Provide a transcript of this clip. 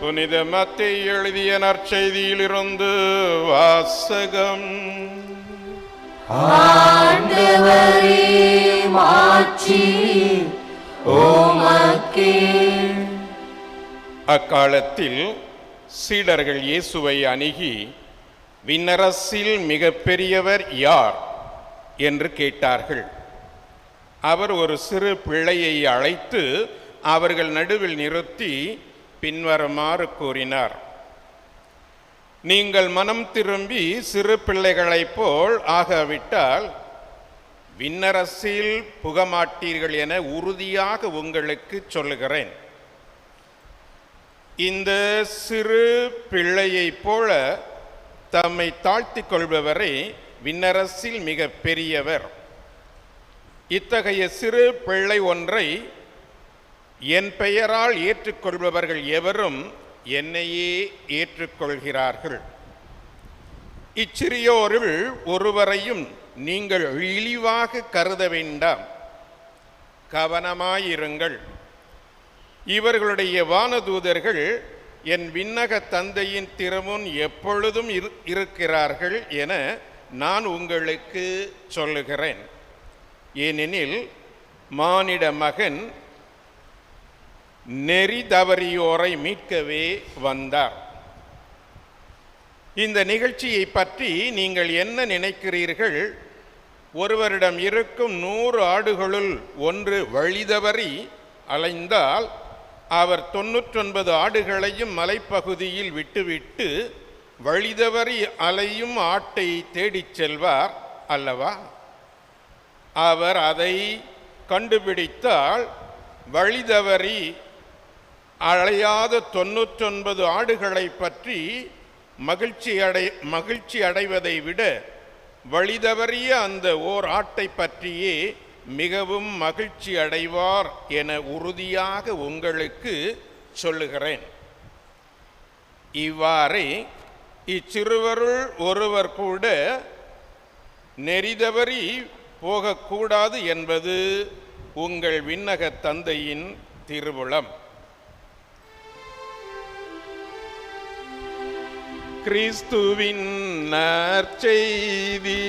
புனித மத்தை எழுதிய நற்செய்தியிலிருந்து வாசகம். அக்காலத்தில் சீடர்கள் இயேசுவை அணுகி விண்ணரசில் மிகப்பெரியவர் யார் என்று கேட்டார்கள். அவர் ஒரு சிறு பிள்ளையை அழைத்து அவர்கள் நடுவில் நிறுத்தி பின்வருமாறு கூறினார். நீங்கள் மனம் திரும்பி சிறு பிள்ளைகளைப் போல் ஆகாவிட்டால் விண்ணரசில் புகமாட்டீர்கள் என உறுதியாக உங்களுக்கு சொல்லுகிறேன். இந்த சிறு பிள்ளையைப் போல தம்மை தாழ்த்திக் கொள்பவரை விண்ணரசில் மிக பெரியவர். இத்தகைய சிறு பிள்ளை ஒன்றை என் பெயரால் ஏற்றுக்கொள்பவர்கள் எவரும் என்னையே ஏற்றுக்கொள்கிறார்கள். இச்சிறியோரில் ஒருவரையும் நீங்கள் இழிவாக கருத வேண்டாம். கவனமாயிருங்கள். இவர்களுடைய வானதூதர்கள் என் விண்ணக தந்தையின் திறமுன் எப்பொழுதும் இரு- இருக்கிறார்கள் என நான் உங்களுக்கு சொல்லுகிறேன். ஏனெனில் மானிட மகன் நெறி தவறியோரை மீட்கவே வந்தார். இந்த நிகழ்ச்சியை பற்றி நீங்கள் என்ன நினைக்கிறீர்கள்? ஒருவரிடம் இருக்கும் நூறு ஆடுகளுள் ஒன்று வழிதவறி அலைந்தால் அவர் தொன்னூற்றொன்பது ஆடுகளையும் மலைப்பகுதியில் விட்டுவிட்டு வழிதவறி அலையும் ஆட்டை தேடிச் செல்வார் அல்லவா? அவர் அதை கண்டுபிடித்தால் வழிதவறி அழையாத தொண்ணூற்றொன்பது ஆடுகளை பற்றி மகிழ்ச்சி அடை மகிழ்ச்சி அடைவதை விட வழிதவறிய அந்த ஓர் ஆட்டை பற்றியே மிகவும் மகிழ்ச்சி அடைவார் என உறுதியாக உங்களுக்கு சொல்லுகிறேன். இவ்வாறே இச்சிறுவருள் ஒருவர் கூட நெறிதவறி போகக்கூடாது என்பது உங்கள் விண்ணக தந்தையின் திருவுளம். கிறிஸ்துவின் நற்செய்தி.